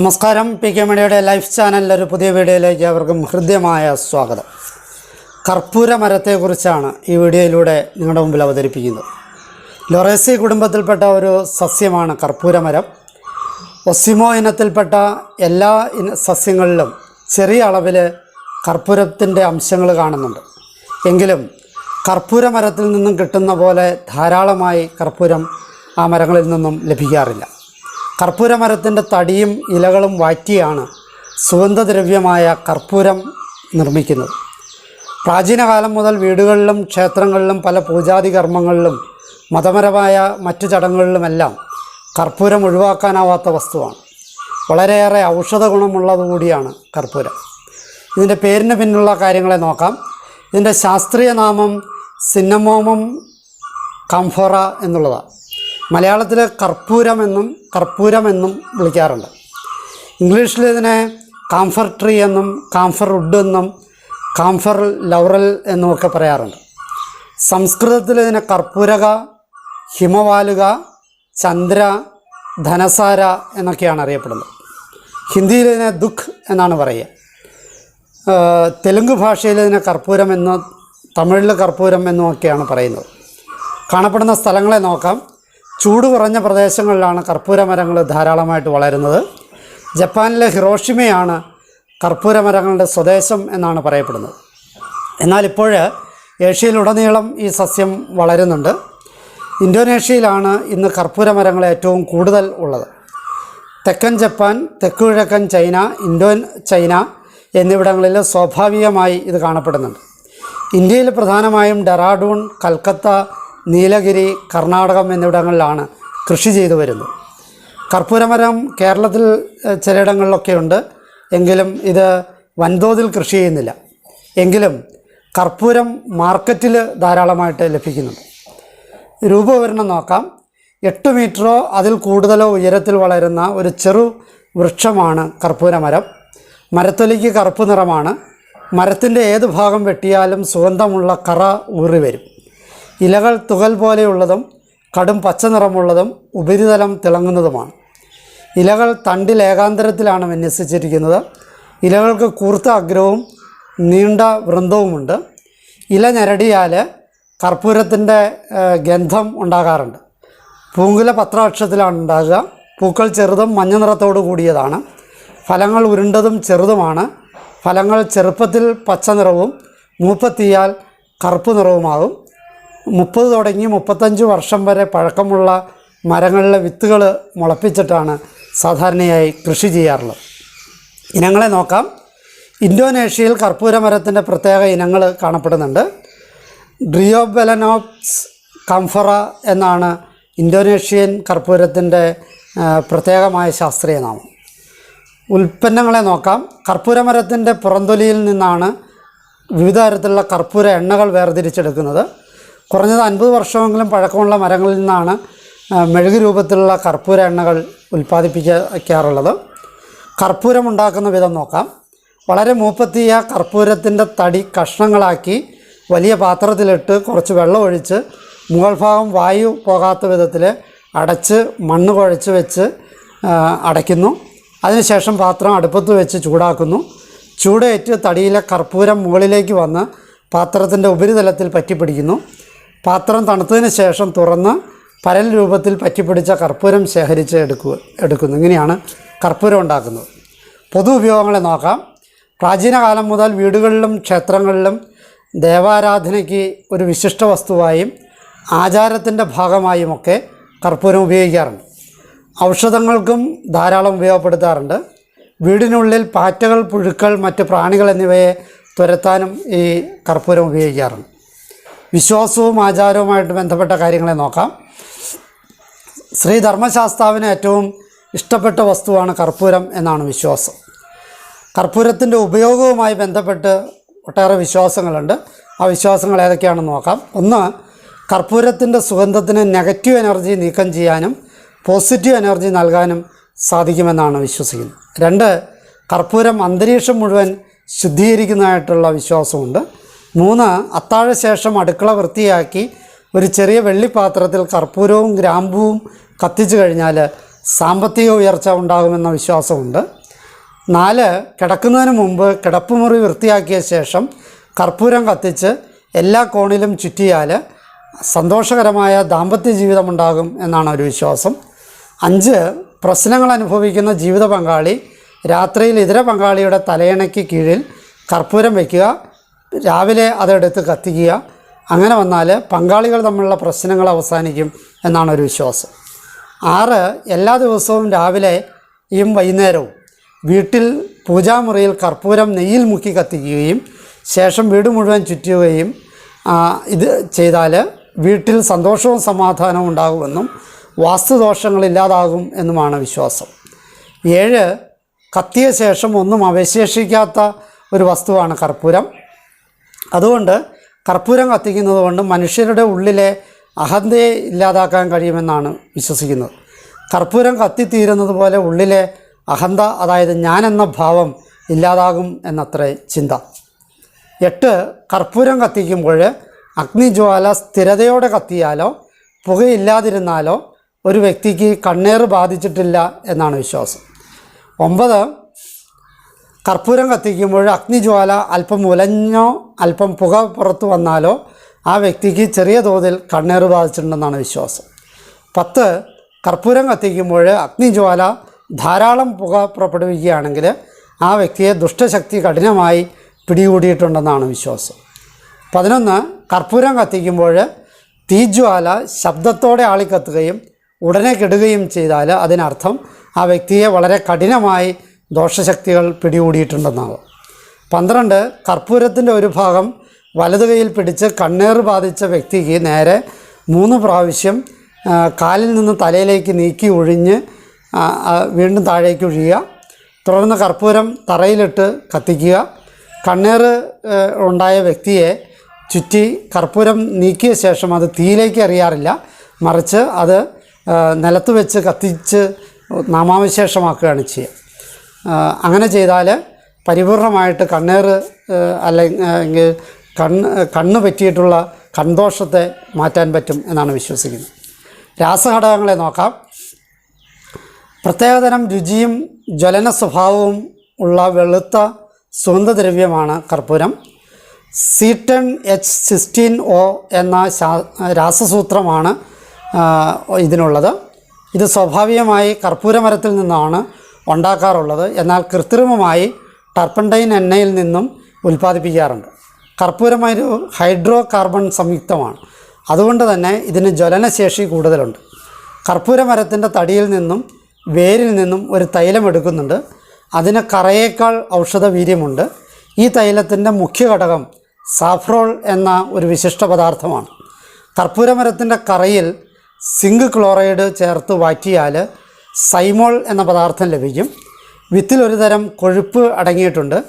നമസ്കാരം. P K മണിയുടെ life ചാനലിന്റെ ഒരു പുതിയ വീഡിയോയിലേക്ക് അവർക്കും ഹൃദ്യമായ സ്വാഗതം. കർപ്പൂര മരത്തെക്കുറിച്ചാണ് ഈ വീഡിയോയിലൂടെ നിങ്ങളുടെ മുമ്പിൽ അവതരിപ്പിക്കുന്നത്. ലൊറേസി കുടുംബത്തിൽപ്പെട്ട ഒരു സസ്യമാണ് കർപ്പൂര മരം ഒസിമോ ഇനത്തിൽപ്പെട്ട എല്ലാ ഇന സസ്യങ്ങളിലും ചെറിയ അളവിൽ കർപ്പൂരത്തിന്റെ അംശങ്ങൾ കാണുന്നുണ്ട്. എങ്കിലും കർപ്പൂര മരത്തിൽ നിന്നും കിട്ടുന്ന പോലെ ധാരാളമായി കർപ്പൂരം ആ മരങ്ങളിൽ നിന്നും ലഭിക്കാറില്ല. കർപ്പൂര മരത്തിന്റെ തടിയും ഇലകളും വാറ്റിയാണ് സുഗന്ധദ്രവ്യമായ കർപ്പൂരം നിർമ്മിക്കുന്നത്. പ്രാചീനകാലം മുതൽ വീടുകളിലും ക്ഷേത്രങ്ങളിലും പല പൂജാതി കർമ്മങ്ങളിലും മതപരമായ മറ്റു ചടങ്ങുകളിലുമെല്ലാം കർപ്പൂരം ഒഴിവാക്കാനാവാത്ത വസ്തുവാണ്. വളരെയേറെ ഔഷധ ഗുണമുള്ളത് കൂടിയാണ് കർപ്പൂരം. ഇതിന്റെ പേരിന് പിന്നുള്ള കാര്യങ്ങളെ നോക്കാം. ഇതിന്റെ ശാസ്ത്രീയ നാമം സിന്നമോമം കംഫോറ എന്നുള്ളതാണ്. മലയാളത്തിൽ കർപ്പൂരമെന്നും കർപ്പൂരമെന്നും വിളിക്കാറുണ്ട്. ഇംഗ്ലീഷിൽ ഇതിനെ കാംഫർ ട്രീ എന്നും കാംഫർ വുഡ് എന്നും കാംഫർ ലൗറൽ എന്നുമൊക്കെ പറയാറുണ്ട്. സംസ്കൃതത്തിൽ ഇതിനെ കർപ്പൂരക ഹിമവാലുക ചന്ദ്ര ധനസാര എന്നൊക്കെയാണ് അറിയപ്പെടുന്നത്. ഹിന്ദിയിൽ ഇതിനെ ദുഃഖ് എന്നാണ് പറയുക. തെലുങ്ക് ഭാഷയിൽ ഇതിനെ കർപ്പൂരം എന്ന് തമിഴിൽ കർപ്പൂരം എന്നുമൊക്കെയാണ് പറയുന്നത്. കാണപ്പെടുന്ന സ്ഥലങ്ങളെ നോക്കാം. ചൂട് കുറഞ്ഞ പ്രദേശങ്ങളിലാണ് കർപ്പൂര മരങ്ങൾ ധാരാളമായിട്ട് വളരുന്നത്. ജപ്പാനിലെ ഹിറോഷിമയാണ് കർപ്പൂര മരങ്ങളുടെ സ്വദേശം എന്നാണ് പറയപ്പെടുന്നത്. എന്നാൽ ഇപ്പോൾ ഏഷ്യയിലുടനീളം ഈ സസ്യം വളരുന്നുണ്ട്. ഇന്തോനേഷ്യയിലാണ് ഇന്ന് കർപ്പൂര മരങ്ങൾ ഏറ്റവും കൂടുതൽ ഉള്ളത്. തെക്കൻ ജപ്പാൻ തെക്കുകിഴക്കൻ ചൈന ഇൻഡോ ചൈന എന്നിവിടങ്ങളിൽ സ്വാഭാവികമായി ഇത് കാണപ്പെടുന്നുണ്ട്. ഇന്ത്യയിൽ പ്രധാനമായും ഡെറാഡൂൺ കൽക്കത്ത നീലഗിരി കർണാടകം എന്നിവിടങ്ങളിലാണ് കൃഷി ചെയ്തു വരുന്നത്. കർപ്പൂരമരം കേരളത്തിൽ ചിലയിടങ്ങളിലൊക്കെ ഉണ്ട് എങ്കിലും ഇത് വൻതോതിൽ കൃഷി ചെയ്യുന്നില്ല. എങ്കിലും കർപ്പൂരം മാർക്കറ്റിൽ ധാരാളമായിട്ട് ലഭിക്കുന്നുണ്ട്. രൂപവരണം നോക്കാം. എട്ട് മീറ്ററോ അതിൽ കൂടുതലോ ഉയരത്തിൽ വളരുന്ന ഒരു ചെറു വൃക്ഷമാണ് കർപ്പൂരമരം. മരത്തൊലിക്ക് കറുപ്പ് നിറമാണ്. മരത്തിന്റെ ഏത് ഭാഗം വെട്ടിയാലും സുഗന്ധമുള്ള കറ ഊറി വരും ഇലകൾ തുകൽ പോലെയുള്ളതും കടും പച്ച നിറമുള്ളതും ഉപരിതലം തിളങ്ങുന്നതുമാണ്. ഇലകൾ തണ്ടിൽ ഏകാന്തരത്തിലാണ് വിന്യസിച്ചിരിക്കുന്നത്. ഇലകൾക്ക് കൂർത്ത അഗ്രവും നീണ്ട വൃന്ദവുമുണ്ട്. ഇല ഞരടിയാൽ കർപ്പൂരത്തിന്റെ ഗന്ധം ഉണ്ടാകാറുണ്ട്. പൂങ്കുല പത്രാക്ഷത്തിലാണ് ഉണ്ടാകുക. പൂക്കൾ ചെറുതും മഞ്ഞ നിറത്തോടു കൂടിയതാണ്. ഫലങ്ങൾ ഉരുണ്ടതും ചെറുതുമാണ്. ഫലങ്ങൾ ചെറുപ്പത്തിൽ പച്ച നിറവും മൂപ്പത്തിയാൽ കറുപ്പ് നിറവുമാകും. മുപ്പത് തുടങ്ങി മുപ്പത്തഞ്ച് വർഷം വരെ പഴക്കമുള്ള മരങ്ങളിലെ വിത്തുകൾ മുളപ്പിച്ചിട്ടാണ് സാധാരണയായി കൃഷി ചെയ്യാറുള്ളത്. ഇനങ്ങളെ നോക്കാം. ഇന്തോനേഷ്യയിൽ കർപ്പൂര മരത്തിന്റെ പ്രത്യേക ഇനങ്ങൾ കാണപ്പെടുന്നുണ്ട്. ഡ്രിയോബെലനോപ്സ് കംഫറ എന്നാണ് ഇന്തോനേഷ്യൻ കർപ്പൂരത്തിന്റെ പ്രത്യേകമായ ശാസ്ത്രീയ നാമം. ഉൽപ്പന്നങ്ങളെ നോക്കാം. കർപ്പൂരമരത്തിന്റെ പുറന്തൊലിയിൽ നിന്നാണ് വിവിധ തരത്തിലുള്ള കർപ്പൂര എണ്ണകൾ വേർതിരിച്ചെടുക്കുന്നത്. കുറഞ്ഞത് അൻപത് വർഷമെങ്കിലും പഴക്കമുള്ള മരങ്ങളിൽ നിന്നാണ് മെഴുകു രൂപത്തിലുള്ള കർപ്പൂര എണ്ണകൾ ഉൽപ്പാദിപ്പിക്കാറുള്ളത്. കർപ്പൂരം ഉണ്ടാക്കുന്ന വിധം നോക്കാം. വളരെ മൂപ്പത്തിയ കർപ്പൂരത്തിന്റെ തടി കഷ്ണങ്ങളാക്കി വലിയ പാത്രത്തിലിട്ട് കുറച്ച് വെള്ളം ഒഴിച്ച് മുകൾ ഭാഗം വായു പോകാത്ത വിധത്തിൽ അടച്ച് മണ്ണ് കുഴച്ച് വെച്ച് അടയ്ക്കുന്നു. അതിനുശേഷം പാത്രം അടുപ്പത്ത് വെച്ച് ചൂടാക്കുന്നു. ചൂടേറ്റ് തടിയിലെ കർപ്പൂരം മുകളിലേക്ക് വന്ന് പാത്രത്തിന്റെ ഉപരിതലത്തിൽ പറ്റിപ്പിടിക്കുന്നു. പാത്രം തണുത്തതിന് ശേഷം തുറന്ന് പരൽ രൂപത്തിൽ പറ്റിപ്പിടിച്ച കർപ്പൂരം ശേഖരിച്ച് എടുക്കുക എടുക്കുന്നു. ഇങ്ങനെയാണ് കർപ്പൂരം ഉണ്ടാക്കുന്നത്. പൊതു ഉപയോഗങ്ങളെ നോക്കാം. പ്രാചീന കാലം മുതൽ വീടുകളിലും ക്ഷേത്രങ്ങളിലും ദേവാരാധനയ്ക്ക് ഒരു വിശിഷ്ട വസ്തുവായും ആചാരത്തിന്റെ ഭാഗമായുമൊക്കെ കർപ്പൂരം ഉപയോഗിക്കാറുണ്ട്. ഔഷധങ്ങൾക്കും ധാരാളം ഉപയോഗപ്പെടുത്താറുണ്ട്. വീടിനുള്ളിൽ പാറ്റകൾ പുഴുക്കൾ മറ്റ് പ്രാണികൾ എന്നിവയെ തുരത്താനും ഈ കർപ്പൂരം ഉപയോഗിക്കാറുണ്ട്. വിശ്വാസവും ആചാരവുമായിട്ട് ബന്ധപ്പെട്ട കാര്യങ്ങളെ നോക്കാം. ശ്രീ ധർമ്മശാസ്താവിന് ഏറ്റവും ഇഷ്ടപ്പെട്ട വസ്തുവാണ് കർപ്പൂരം എന്നാണ് വിശ്വാസം. കർപ്പൂരത്തിന്റെ ഉപയോഗവുമായി ബന്ധപ്പെട്ട് ഒട്ടേറെ വിശ്വാസങ്ങളുണ്ട്. ആ വിശ്വാസങ്ങൾ ഏതൊക്കെയാണെന്ന് നോക്കാം. ഒന്ന് കർപ്പൂരത്തിന്റെ സുഗന്ധത്തിന് നെഗറ്റീവ് എനർജി നീക്കം ചെയ്യാനും പോസിറ്റീവ് എനർജി നൽകാനും സാധിക്കുമെന്നാണ് വിശ്വസിക്കുന്നത്. രണ്ട് കർപ്പൂരം അന്തരീക്ഷം മുഴുവൻ ശുദ്ധീകരിക്കുന്നതായിട്ടുള്ള വിശ്വാസമുണ്ട്. മൂന്ന് അത്താഴശേഷം അടുക്കള വൃത്തിയാക്കി ഒരു ചെറിയ വെള്ളിപ്പാത്രത്തിൽ കർപ്പൂരവും ഗ്രാമ്പുവും കത്തിച്ചു കഴിഞ്ഞാൽ സാമ്പത്തിക ഉയർച്ച ഉണ്ടാകുമെന്ന വിശ്വാസമുണ്ട്. നാല് കിടക്കുന്നതിന് മുമ്പ് കിടപ്പുമുറി വൃത്തിയാക്കിയ ശേഷം കർപ്പൂരം കത്തിച്ച് എല്ലാ കോണിലും ചുറ്റിയാൽ സന്തോഷകരമായ ദാമ്പത്യ ജീവിതം ഉണ്ടാകും എന്നാണ് ഒരു വിശ്വാസം. അഞ്ച് പ്രശ്നങ്ങൾ അനുഭവിക്കുന്ന ജീവിത പങ്കാളി രാത്രിയിൽ ഇതര പങ്കാളിയുടെ തലയണയ്ക്ക് കീഴിൽ കർപ്പൂരം വയ്ക്കുക രാവിലെ അതെടുത്ത് കത്തിക്കുക. അങ്ങനെ വന്നാൽ പങ്കാളികൾ തമ്മിലുള്ള പ്രശ്നങ്ങൾ അവസാനിക്കും എന്നാണ് ഒരു വിശ്വാസം. ആറ് എല്ലാ ദിവസവും രാവിലെയും വൈകുന്നേരവും വീട്ടിൽ പൂജാമുറിയിൽ കർപ്പൂരം നെയ്യിൽ മുക്കി കത്തിക്കുകയും ശേഷം വീട് മുഴുവൻ ചുറ്റുകയും ഇത് ചെയ്താൽ വീട്ടിൽ സന്തോഷവും സമാധാനവും ഉണ്ടാകുമെന്നും വാസ്തുദോഷങ്ങൾ ഇല്ലാതാകും എന്നുമാണ് വിശ്വാസം. ഏഴ് കത്തിയ ശേഷം ഒന്നും അവശേഷിക്കാത്ത ഒരു വസ്തുവാണ് കർപ്പൂരം. അതുകൊണ്ട് കർപ്പൂരം കത്തിക്കുന്നത് കൊണ്ട് മനുഷ്യരുടെ ഉള്ളിലെ അഹന്തയെ ഇല്ലാതാക്കാൻ കഴിയുമെന്നാണ് വിശ്വസിക്കുന്നത്. കർപ്പൂരം കത്തിത്തീരുന്നത് പോലെ ഉള്ളിലെ അഹന്ത അതായത് ഞാൻ എന്ന ഭാവം ഇല്ലാതാകും എന്നത്രേ ചിന്ത. എട്ട് കർപ്പൂരം കത്തിക്കുമ്പോൾ അഗ്നിജ്വാല സ്ഥിരതയോടെ കത്തിയാലോ പുകയില്ലാതിരുന്നാലോ ഒരു വ്യക്തിക്ക് കണ്ണേറ് ബാധിച്ചിട്ടില്ല എന്നാണ് വിശ്വാസം. ഒമ്പത് കർപ്പൂരം കത്തിക്കുമ്പോൾ അഗ്നിജ്വാല അല്പം ഉലഞ്ഞോ അല്പം പുക പുറത്തു വന്നാലോ ആ വ്യക്തിക്ക് ചെറിയ തോതിൽ കണ്ണേറ് ബാധിച്ചിട്ടുണ്ടെന്നാണ് വിശ്വാസം. പത്ത് കർപ്പൂരം കത്തിക്കുമ്പോൾ അഗ്നിജ്വാല ധാരാളം പുക പുറപ്പെടുവിക്കുകയാണെങ്കിൽ ആ വ്യക്തിയെ ദുഷ്ടശക്തി കഠിനമായി പിടികൂടിയിട്ടുണ്ടെന്നാണ് വിശ്വാസം. പതിനൊന്ന് കർപ്പൂരം കത്തിക്കുമ്പോൾ തീജ്വാല ശബ്ദത്തോടെ ആളിക്കത്തുകയും ഉടനെ കെടുകയും ചെയ്താൽ അതിനർത്ഥം ആ വ്യക്തിയെ വളരെ കഠിനമായി ദോഷശക്തികൾ പിടികൂടിയിട്ടുണ്ടെന്നാണ്. പന്ത്രണ്ട് കർപ്പൂരത്തിന്റെ ഒരു ഭാഗം വലതു കൈയിൽ പിടിച്ച് കണ്ണേർ ബാധിച്ച വ്യക്തിക്ക് നേരെ മൂന്ന് പ്രാവശ്യം കാലിൽ നിന്ന് തലയിലേക്ക് നീക്കി ഒഴിഞ്ഞ് വീണ്ടും താഴേക്ക് ഒഴിയുക. തുടർന്ന് കർപ്പൂരം തറയിലിട്ട് കത്തിക്കുക. കണ്ണേർ ഉണ്ടായ വ്യക്തിയെ ചുറ്റി കർപ്പൂരം നീക്കിയ ശേഷം അത് തീയിലേക്ക് എറിയാറില്ല. മറിച്ച് അത് നിലത്ത് വെച്ച് കത്തിച്ച് നാമാവിശേഷമാക്കുകയാണ് ചെയ്യുക. അങ്ങനെ ചെയ്താൽ പരിപൂർണമായിട്ട് കണ്ണേർ അല്ലെങ്കിൽ കണ്ണ് കണ്ണ് പറ്റിയിട്ടുള്ള കൺദോഷത്തെ മാറ്റാൻ പറ്റും എന്നാണ് വിശ്വസിക്കുന്നത്. രാസഘടകങ്ങളെ നോക്കാം. പ്രത്യേകതരം രുചിയും ജ്വലന സ്വഭാവവും ഉള്ള വെളുത്ത സുഗന്ധദ്രവ്യമാണ് കർപ്പൂരം. സീറ്റൺ എച്ച് സിക്സ്റ്റീൻ ഒ എന്ന രാസസൂത്രമാണ് ഇതിനുള്ളത്. ഇത് സ്വാഭാവികമായി കർപ്പൂരമരത്തിൽ നിന്നാണ് ഉണ്ടാക്കാറുള്ളത്. എന്നാൽ കൃത്രിമമായി ടർപ്പൻഡൈൻ എണ്ണയിൽ നിന്നും ഉൽപ്പാദിപ്പിക്കാറുണ്ട്. കർപ്പൂരം ഒരു ഹൈഡ്രോ കാർബൺ സംയുക്തമാണ്. അതുകൊണ്ട് തന്നെ ഇതിന് ജ്വലനശേഷി കൂടുതലുണ്ട്. കർപ്പൂരമരത്തിന്റെ തടിയിൽ നിന്നും വേരിൽ നിന്നും ഒരു തൈലം എടുക്കുന്നുണ്ട്. അതിന് കറയേക്കാൾ ഔഷധ വീര്യമുണ്ട് ഈ തൈലത്തിന്റെ മുഖ്യ ഘടകം സാഫ്രോൾ എന്ന ഒരു വിശിഷ്ട പദാർത്ഥമാണ്. കർപ്പൂരമരത്തിന്റെ കറയിൽ സിങ്ക് ക്ലോറൈഡ് ചേർത്ത് വാറ്റിയാൽ സൈമോൾ എന്ന പദാർത്ഥം ലഭിക്കും. വിത്തിൽ ഒരു തരം കൊഴുപ്പ് അടങ്ങിയിട്ടുണ്ട്.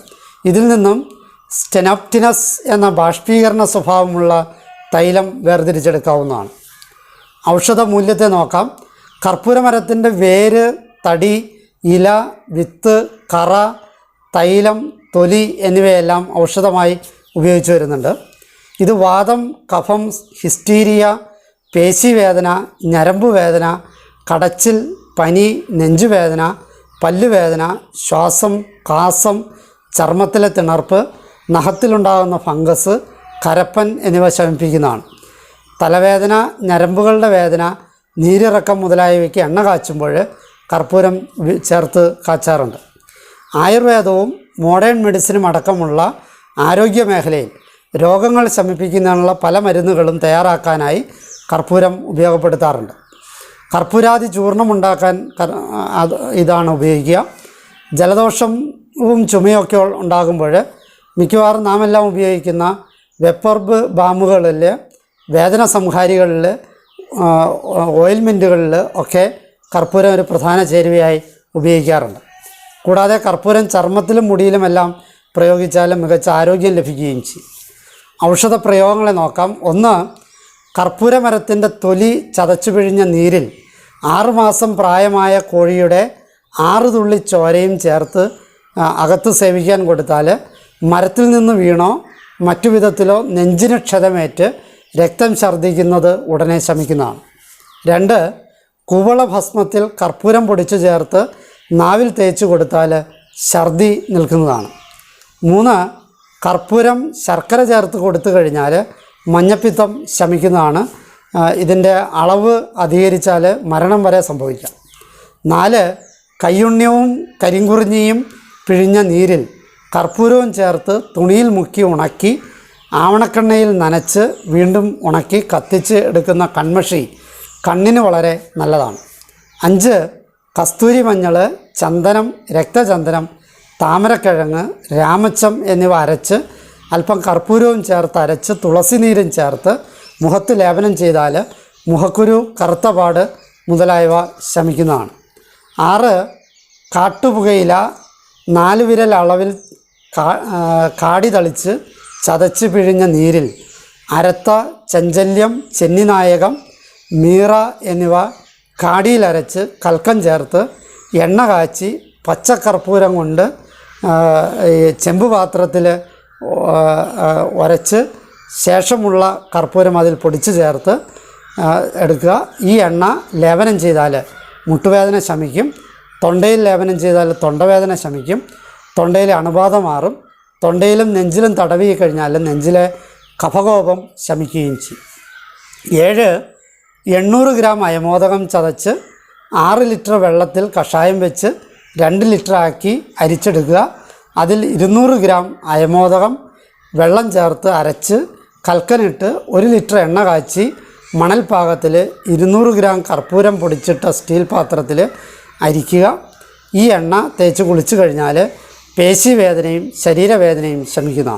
ഇതിൽ നിന്നും സ്റ്റെനോപ്റ്റിനസ് എന്ന ബാഷ്പീകരണ സ്വഭാവമുള്ള തൈലം വേർതിരിച്ചെടുക്കാവുന്നതാണ്. ഔഷധ മൂല്യത്തെ നോക്കാം. കർപ്പൂരമരത്തിന്റെ വേര് തടി ഇല വിത്ത് കറ തൈലം തൊലി എന്നിവയെല്ലാം ഔഷധമായി ഉപയോഗിച്ചു വരുന്നുണ്ട്. ഇത് വാദം കഫം ഹിസ്റ്റീരിയ പേശിവേദന ഞരമ്പ് വേദന കടച്ചിൽ പനി നെഞ്ചുവേദന പല്ലുവേദന ശ്വാസം കാസം ചർമ്മത്തിലെ തിണർപ്പ് നഖത്തിലുണ്ടാകുന്ന ഫംഗസ് കരപ്പൻ എന്നിവ ശമിപ്പിക്കുന്നതാണ്. തലവേദന ഞരമ്പുകളുടെ വേദന നീരിറക്കം മുതലായവയ്ക്ക് എണ്ണ കാച്ചുമ്പോൾ കർപ്പൂരം ചേർത്ത് കാച്ചാറുണ്ട്. ആയുർവേദവും മോഡേൺ മെഡിസിനും അടക്കമുള്ള ആരോഗ്യ മേഖലയിൽ രോഗങ്ങൾ ശമിപ്പിക്കുന്നതിനുള്ള പല മരുന്നുകളും തയ്യാറാക്കാനായി കർപ്പൂരം ഉപയോഗപ്പെടുത്താറുണ്ട്. കർപ്പൂരാദി ചൂർണം ഉണ്ടാക്കാൻ ഇതാണ് ഉപയോഗിക്കുക. ജലദോഷവും ചുമയൊക്കെ ഉണ്ടാകുമ്പോൾ മിക്കവാറും നാം എല്ലാം ഉപയോഗിക്കുന്ന വെപ്പർബ് ബാമുകളിൽ വേദന സംഹാരികളിൽ ഓയിൽമെന്റുകളിൽ ഒക്കെ കർപ്പൂരം ഒരു പ്രധാന ചേരുവയായി ഉപയോഗിക്കാറുണ്ട്. കൂടാതെ കർപ്പൂരം ചർമ്മത്തിലും മുടിയിലുമെല്ലാം പ്രയോഗിച്ചാലും മികച്ച ആരോഗ്യം ലഭിക്കുകയും ചെയ്യും. ഔഷധ പ്രയോഗങ്ങളെ നോക്കാം. ഒന്ന് കർപ്പൂരമരത്തിന്റെ തൊലി ചതച്ചു പിഴിഞ്ഞ നീരിൽ ആറുമാസം പ്രായമായ കോഴിയുടെ ആറ് തുള്ളി ചോരയും ചേർത്ത് അകത്ത് സേവിക്കാൻ കൊടുത്താൽ മരത്തിൽ നിന്ന് വീണോ മറ്റു വിധത്തിലോ നെഞ്ചിന് ക്ഷതമേറ്റ് രക്തം ഛർദ്ദിക്കുന്നത് ഉടനെ ശമിക്കുന്നതാണ്. രണ്ട് കുവള ഭസ്മത്തിൽ കർപ്പൂരം പൊടിച്ചു ചേർത്ത് നാവിൽ തേച്ച് കൊടുത്താൽ ഛർദി നിൽക്കുന്നതാണ്. മൂന്ന് കർപ്പൂരം ശർക്കര ചേർത്ത് കൊടുത്തു കഴിഞ്ഞാൽ മഞ്ഞപ്പിത്തം ശമിക്കുന്നതാണ്. ഇതിന്റെ അളവ് അധികരിച്ചാൽ മരണം വരെ സംഭവിക്കാം. നാല് കയ്യുണ്യവും കരിങ്കുറിഞ്ഞിയും പിഴിഞ്ഞ നീരിൽ കർപ്പൂരവും ചേർത്ത് തുണിയിൽ മുക്കി ഉണക്കി ആവണക്കെണ്ണയിൽ നനച്ച് വീണ്ടും ഉണക്കി കത്തിച്ച് എടുക്കുന്ന കൺമഷി കണ്ണിന് വളരെ നല്ലതാണ്. അഞ്ച് കസ്തൂരി മഞ്ഞൾ ചന്ദനം രക്തചന്ദനം താമരക്കിഴങ്ങ് രാമച്ചം എന്നിവ അരച്ച് അല്പം കർപ്പൂരവും ചേർത്ത് അരച്ച് തുളസി നീരും ചേർത്ത് മുഖത്ത് ലേപനം ചെയ്താൽ മുഖക്കുരു കറുത്തപാട് മുതലായവ ശമിക്കുന്നതാണ്. ആറ് കാട്ടുപുകയില നാല് വിരൽ അളവിൽ കാടി തളിച്ച് ചതച്ച് പിഴിഞ്ഞ നീരിൽ അരത്ത ചഞ്ചല്യം ചെന്നിനായകം മീറ എന്നിവ കാടിയിലരച്ച് കൽക്കം ചേർത്ത് എണ്ണ കാച്ചി പച്ചക്കർപ്പൂരം കൊണ്ട് ചെമ്പ് പാത്രത്തിൽ ഉരച്ച് ശേഷമുള്ള കർപ്പൂരം അതിൽ പൊടിച്ച് ചേർത്ത് എടുക്കുക. ഈ എണ്ണ ലേപനം ചെയ്താൽ മുട്ടുവേദന ശമിക്കും. തൊണ്ടയിൽ ലേപനം ചെയ്താൽ തൊണ്ടവേദന ശമിക്കും. തൊണ്ടയിലെ അണുബാധ മാറും. തൊണ്ടയിലും നെഞ്ചിലും തടവി കഴിഞ്ഞാൽ നെഞ്ചിലെ കഫകോപം ശമിക്കുകയും ചെയ്യും. ഏഴ് എണ്ണൂറ് ഗ്രാം അയമോദകം ചതച്ച് ആറ് ലിറ്റർ വെള്ളത്തിൽ കഷായം വെച്ച് രണ്ട് ലിറ്റർ ആക്കി അരിച്ചെടുക്കുക. അതിൽ ഇരുന്നൂറ് ഗ്രാം അയമോദകം വെള്ളം ചേർത്ത് അരച്ച് കൽക്കനിട്ട് ഒരു ലിറ്റർ എണ്ണ കാച്ചി മണൽ പാകത്തിൽ ഇരുന്നൂറ് ഗ്രാം കർപ്പൂരം പൊടിച്ചിട്ട സ്റ്റീൽ പാത്രത്തിൽ അരിക്കുക. ഈ എണ്ണ തേച്ച് കുളിച്ചു കഴിഞ്ഞാൽ പേശി വേദനയും ശരീരവേദനയും ശമിക്കുന്ന.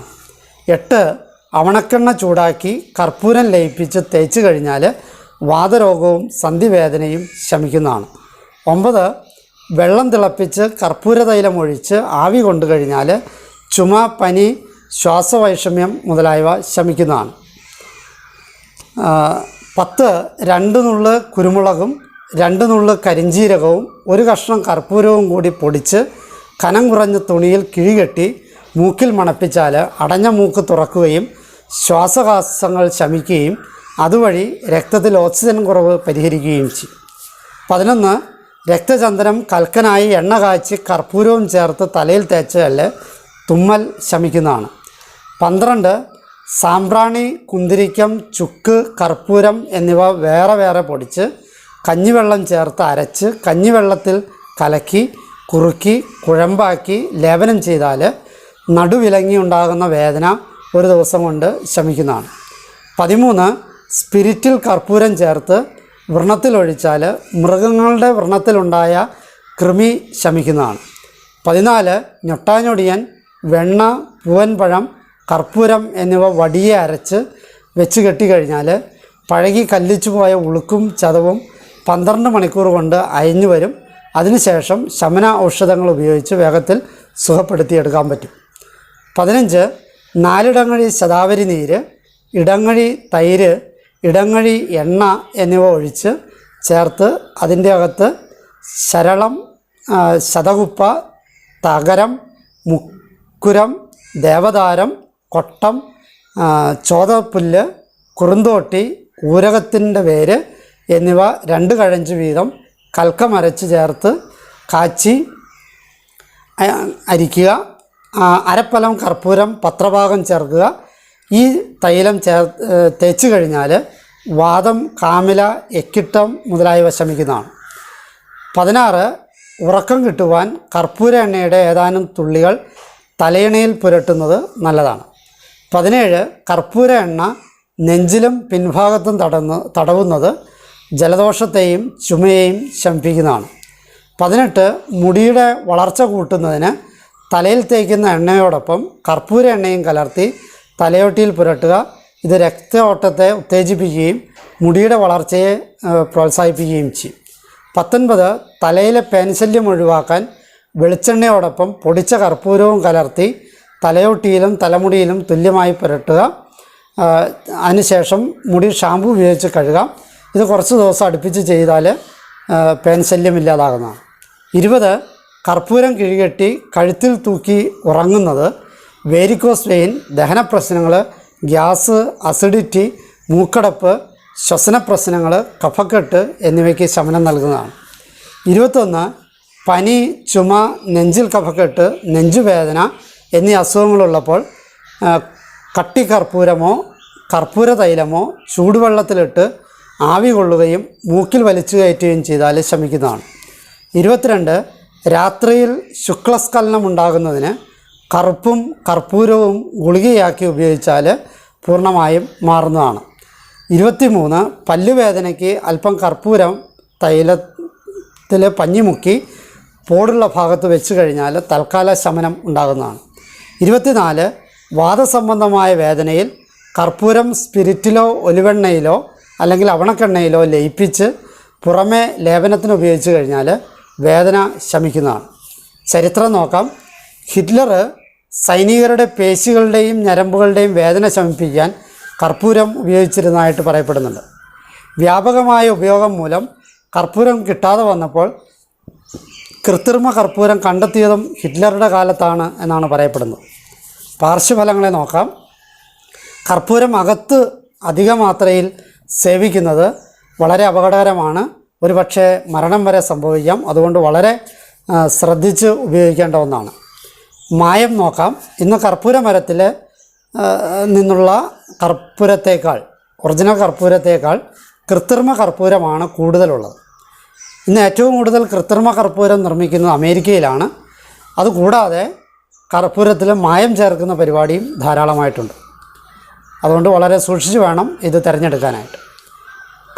എട്ട് അവണക്കെണ്ണ ചൂടാക്കി കർപ്പൂരം ലയിപ്പിച്ച് തേച്ച് കഴിഞ്ഞാൽ വാതരോഗവും സന്ധിവേദനയും ശമിക്കുന്നതാണ്. ഒമ്പത് വെള്ളം തിളപ്പിച്ച് കർപ്പൂര തൈലം ഒഴിച്ച് ആവി കൊണ്ടു കഴിഞ്ഞാൽ ചുമ പനി ശ്വാസവൈഷമ്യം മുതലായവ ശമിക്കുന്നതാണ്. പത്ത് രണ്ട് നുള്ള് കുരുമുളകും രണ്ട് നുള്ള് കരിഞ്ചീരകവും ഒരു കഷ്ണം കർപ്പൂരവും കൂടി പൊടിച്ച് കനം കുറഞ്ഞ തുണിയിൽ കിഴികെട്ടി മൂക്കിൽ മണപ്പിച്ചാൽ അടഞ്ഞ മൂക്ക് തുറക്കുകയും ശ്വാസകാസങ്ങൾ ശമിക്കുകയും അതുവഴി രക്തത്തിൽ ഓക്സിജൻ കുറവ് പരിഹരിക്കുകയും ചെയ്യും. പതിനൊന്ന് രക്തചന്ദനം കൽക്കനായി എണ്ണ കാച്ചി കർപ്പൂരവും ചേർത്ത് തലയിൽ തേച്ചാൽ തുമ്മൽ ശമിക്കുന്നതാണ്. പന്ത്രണ്ട് സാമ്പ്രാണി കുന്തിരിക്കം ചുക്ക് കർപ്പൂരം എന്നിവ വേറെ വേറെ പൊടിച്ച് കഞ്ഞിവെള്ളം ചേർത്ത് അരച്ച് കഞ്ഞിവെള്ളത്തിൽ കലക്കി കുറുക്കി കുഴമ്പാക്കി ലേപനം ചെയ്താൽ നടുവിലങ്ങി ഉണ്ടാകുന്ന വേദന ഒരു ദിവസം കൊണ്ട് ശമിക്കുന്നതാണ്. പതിമൂന്ന് സ്പിരിറ്റിൽ കർപ്പൂരം ചേർത്ത് വ്രണത്തിലൊഴിച്ചാൽ മൃഗങ്ങളുടെ വ്രണത്തിലുണ്ടായ കൃമി ശമിക്കുന്നതാണ്. പതിനാല് ഞൊട്ടാഞ്ഞൊടിയൻ വെണ്ണ പൂവൻപഴം കർപ്പൂരം എന്നിവ വടിയെ അരച്ച് വെച്ച് കെട്ടിക്കഴിഞ്ഞാൽ പഴകി കല്ലിച്ചു പോയ ഉളുക്കും ചതവും പന്ത്രണ്ട് മണിക്കൂർ കൊണ്ട് അയഞ്ഞു വരും. അതിനുശേഷം ശമന ഔഷധങ്ങൾ ഉപയോഗിച്ച് വേഗത്തിൽ സുഖപ്പെടുത്തിയെടുക്കാൻ പറ്റും. പതിനഞ്ച് നാലിടങ്ങഴി ശതാവരി നീര് ഇടങ്ങഴി തൈര് ഇടങ്ങഴി എണ്ണ എന്നിവ ഒഴിച്ച് ചേർത്ത് അതിന്റെ അകത്ത് ശരളം ശതകുപ്പ തകരം മുക്കുരം ദേവതാരം കൊട്ടം ചോതപ്പുല്ല് കുറുന്തോട്ടി ഊരകത്തിന്റെ വേര് എന്നിവ രണ്ട് കഴഞ്ച് വീതം കൽക്കമരച്ച് ചേർത്ത് കാച്ചി അരിക്കുക. അരപ്പലം കർപ്പൂരം പത്രഭാഗം ചേർക്കുക. ഈ തൈലം ചേർ തേച്ച് കഴിഞ്ഞാൽ വാദം കാമില എക്കിട്ടം മുതലായവ ശമിക്കുന്നതാണ്. പതിനാറ് ഉറക്കം കിട്ടുവാൻ കർപ്പൂര എണ്ണയുടെ ഏതാനും തുള്ളികൾ തലയിണയിൽ പുരട്ടുന്നത് നല്ലതാണ്. പതിനേഴ് കർപ്പൂര എണ്ണ നെഞ്ചിലും പിൻഭാഗത്തും തടന്ന് തടവുന്നത് ജലദോഷത്തെയും ചുമയെയും ശമിപ്പിക്കുന്നതാണ്. പതിനെട്ട് മുടിയുടെ വളർച്ച കൂട്ടുന്നതിന് തലയിൽ തേക്കുന്ന എണ്ണയോടൊപ്പം കർപ്പൂര എണ്ണയും കലർത്തി തലയോട്ടിയിൽ പുരട്ടുക ഇത് രക്തയോട്ടത്തെ ഉത്തേജിപ്പിക്കുകയും മുടിയുടെ വളർച്ചയെ പ്രോത്സാഹിപ്പിക്കുകയും ചെയ്യും. പത്തൊൻപത് തലയിലെ പേൻശല്യം ഒഴിവാക്കാൻ വെളിച്ചെണ്ണയോടൊപ്പം പൊടിച്ച കർപ്പൂരവും കലർത്തി തലയോട്ടിയിലും തലമുടിയിലും തുല്യമായി പുരട്ടുക. അതിനുശേഷം മുടി ഷാമ്പു ഉപയോഗിച്ച് കഴുകാം ഇത് കുറച്ച് ദിവസം അടുപ്പിച്ച് ചെയ്താൽ പേൻശല്യം പേൻ ശല്യം ഇല്ലാതാകുന്നതാണ്. ഇരുപത് കർപ്പൂരം കിഴികെട്ടി കഴുത്തിൽ തൂക്കി ഉറങ്ങുന്നത്. വേരിക്കോസ് വെയിൻ ദഹന പ്രശ്നങ്ങൾ ഗ്യാസ് അസിഡിറ്റി മൂക്കടപ്പ് ശ്വസന പ്രശ്നങ്ങൾ കഫക്കെട്ട് എന്നിവയ്ക്ക് ശമനം നൽകുന്നതാണ്. ഇരുപത്തൊന്ന് പനി ചുമ നെഞ്ചിൽ കഫക്കെട്ട് നെഞ്ചുവേദന എന്നീ അസുഖങ്ങളുള്ളപ്പോൾ കട്ടി കർപ്പൂരമോ കർപ്പൂര തൈലമോ ചൂടുവെള്ളത്തിലിട്ട് ആവി കൊള്ളുകയും മൂക്കിൽ വലിച്ചു കയറ്റുകയും ചെയ്താൽ ശമിക്കുന്നതാണ്. ഇരുപത്തിരണ്ട് രാത്രിയിൽ ശുക്ലസ്ഖലനം ഉണ്ടാകുന്നതിന് കറുപ്പും കർപ്പൂരവും ഗുളികയാക്കി ഉപയോഗിച്ചാൽ പൂർണമായും മാറുന്നതാണ്. ഇരുപത്തിമൂന്ന് പല്ലുവേദനയ്ക്ക് അല്പം കർപ്പൂരം തൈലത്തിൽ പഞ്ഞിമുക്കി പോടുള്ള ഭാഗത്ത് വെച്ച് കഴിഞ്ഞാൽ തൽക്കാല ശമനം ഉണ്ടാകുന്നതാണ്. ഇരുപത്തിനാല് വാദസംബന്ധമായ വേദനയിൽ കർപ്പൂരം സ്പിരിറ്റിലോ ഒലിവെണ്ണയിലോ അല്ലെങ്കിൽ അവണക്കെണ്ണയിലോ ലയിപ്പിച്ച് പുറമേ ലേപനത്തിന് ഉപയോഗിച്ച് കഴിഞ്ഞാൽ വേദന ശമിക്കുന്നതാണ്. ചരിത്രം നോക്കാം. ഹിറ്റ്ലർ സൈനികരുടെ പേശികളുടെയും ഞരമ്പുകളുടെയും വേദന ശമിപ്പിക്കാൻ കർപ്പൂരം ഉപയോഗിച്ചിരുന്നതായിട്ട് പറയപ്പെടുന്നുണ്ട്. വ്യാപകമായ ഉപയോഗം മൂലം കർപ്പൂരം കിട്ടാതെ വന്നപ്പോൾ കൃത്രിമ കർപ്പൂരം കണ്ടെത്തിയതും ഹിറ്റ്ലറുടെ കാലത്താണ് എന്നാണ് പറയപ്പെടുന്നത്. പാർശ്വഫലങ്ങളെ നോക്കാം. കർപ്പൂരം അകത്ത് അധിക മാത്രയിൽ സേവിക്കുന്നത് വളരെ അപകടകരമാണ്. ഒരുപക്ഷെ മരണം വരെ സംഭവിക്കാം. അതുകൊണ്ട് വളരെ ശ്രദ്ധിച്ച് ഉപയോഗിക്കേണ്ട ഒന്നാണ്. മായം നോക്കാം. ഇന്ന് കർപ്പൂര മരത്തിൽ നിന്നുള്ള കർപ്പൂരത്തേക്കാൾ ഒറിജിനൽ കർപ്പൂരത്തേക്കാൾ കൃത്രിമ കർപ്പൂരമാണ് കൂടുതലുള്ളത്. ഇന്ന് ഏറ്റവും കൂടുതൽ കൃത്രിമ കർപ്പൂരം നിർമ്മിക്കുന്നത് അമേരിക്കയിലാണ്. അതുകൂടാതെ കർപ്പൂരത്തിൽ മായം ചേർക്കുന്ന പരിപാടിയും ധാരാളമായിട്ടുണ്ട്. അതുകൊണ്ട് വളരെ സൂക്ഷിച്ച് വേണം ഇത് തിരഞ്ഞെടുക്കാനായിട്ട്.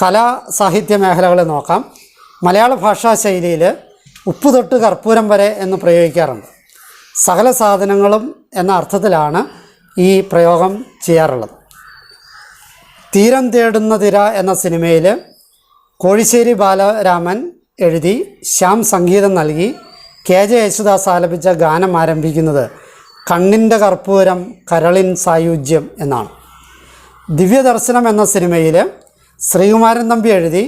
കലാ സാഹിത്യ മേഖലകളെ നോക്കാം. മലയാള ഭാഷാ ശൈലിയിൽ ഉപ്പ് തൊട്ട് കർപ്പൂരം വരെ എന്ന് പ്രയോഗിക്കാറുണ്ട്. സകല സാധനങ്ങളും എന്ന അർത്ഥത്തിലാണ് ഈ പ്രയോഗം ചെയ്യാറുള്ളത്. തീരം തേടുന്ന തിര എന്ന സിനിമയിൽ കോഴിശ്ശേരി ബാലരാമൻ എഴുതി ശ്യാം സംഗീതം നൽകി കെ ജെ യേശുദാസ് ആലപിച്ച ഗാനം ആരംഭിക്കുന്നത് കണ്ണിന്റെ കർപ്പൂരം കരളിൻ സായുജ്യം എന്നാണ്. ദിവ്യദർശനം എന്ന സിനിമയിൽ ശ്രീകുമാരൻ തമ്പി എഴുതി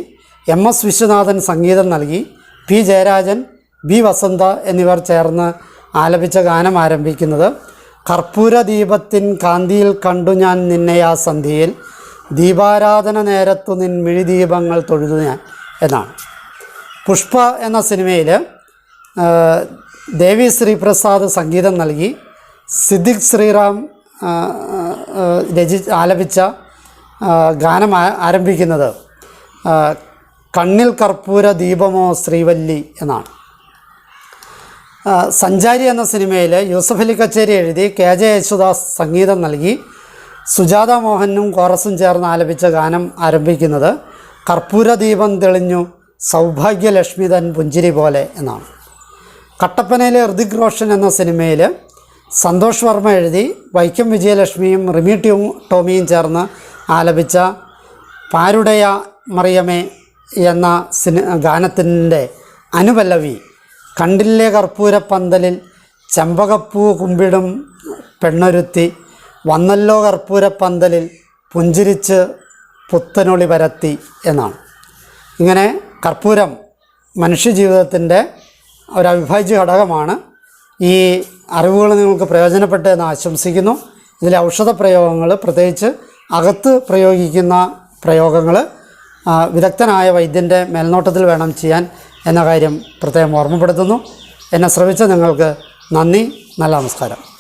എം എസ് വിശ്വനാഥൻ സംഗീതം നൽകി പി ജയരാജൻ ബി വസന്ത എന്നിവർ ചേർന്ന് ആലപിച്ച ഗാനം ആരംഭിക്കുന്നത് കർപ്പൂര ദീപത്തിൻ കാന്തിയിൽ കണ്ടു ഞാൻ നിന്നെയാ സന്ധ്യയിൽ ദീപാരാധന നേരത്തു നിൻ മിഴിദീപങ്ങൾ തൊഴുതു ഞാൻ എന്നാണ്. പുഷ്പ എന്ന സിനിമയിൽ ദേവി ശ്രീപ്രസാദ് സംഗീതം നൽകി. സിദ്ദിഖ് ശ്രീറാം രചി ആലപിച്ച ഗാനം ആരംഭിക്കുന്നത് കണ്ണിൽ കർപ്പൂര ദീപമോ ശ്രീവല്ലി എന്നാണ്. സഞ്ചാരി എന്ന സിനിമയിൽ യൂസഫ് അലി കച്ചേരി എഴുതി കെ ജെ യേശുദാസ് സംഗീതം നൽകി. സുജാത മോഹനും കോറസും ചേർന്ന് ആലപിച്ച ഗാനം ആരംഭിക്കുന്നത് കർപ്പൂര ദീപം തെളിഞ്ഞു സൗഭാഗ്യലക്ഷ്മി തൻ പുഞ്ചിരി പോലെ എന്നാണ്. കട്ടപ്പനയിലെ ഋതിക് റോഷൻ എന്ന സിനിമയിൽ സന്തോഷ് വർമ്മ എഴുതി വൈക്കം വിജയലക്ഷ്മിയും റിമി ട്യൂ ടോമിയും ചേർന്ന് ആലപിച്ച പാരുടയ മറിയമേ എന്ന സിനി ഗാനത്തിന്റെ അനുപല്ലവി കണ്ടില്ലേ കർപ്പൂരപ്പന്തലിൽ ചെമ്പകപ്പൂ കുമ്പിടും പെണ്ണൊരുത്തി വന്നല്ലോ കർപ്പൂരപ്പന്തലിൽ പുഞ്ചിരിച്ച് പുത്തനൊളി പരത്തി എന്നാണ്. ഇങ്ങനെ കർപ്പൂരം മനുഷ്യജീവിതത്തിന്റെ ഒരു അവിഭാജ്യ ഘടകമാണ്. ഈ അറിവുകൾ നിങ്ങൾക്ക് പ്രയോജനപ്പെട്ടു എന്ന് ആശംസിക്കുന്നു. ഇതിലെ ഔഷധ പ്രയോഗങ്ങൾ പ്രത്യേകിച്ച് അകത്ത് പ്രയോഗിക്കുന്ന പ്രയോഗങ്ങൾ വിദഗ്ധനായ വൈദ്യന്റെ മേൽനോട്ടത്തിൽ വേണം ചെയ്യാൻ എന്ന കാര്യം പ്രത്യേകം ഓർമ്മപ്പെടുത്തുന്നു. എന്നെ ശ്രമിച്ച നിങ്ങൾക്ക് നന്ദി നല്ല നമസ്കാരം.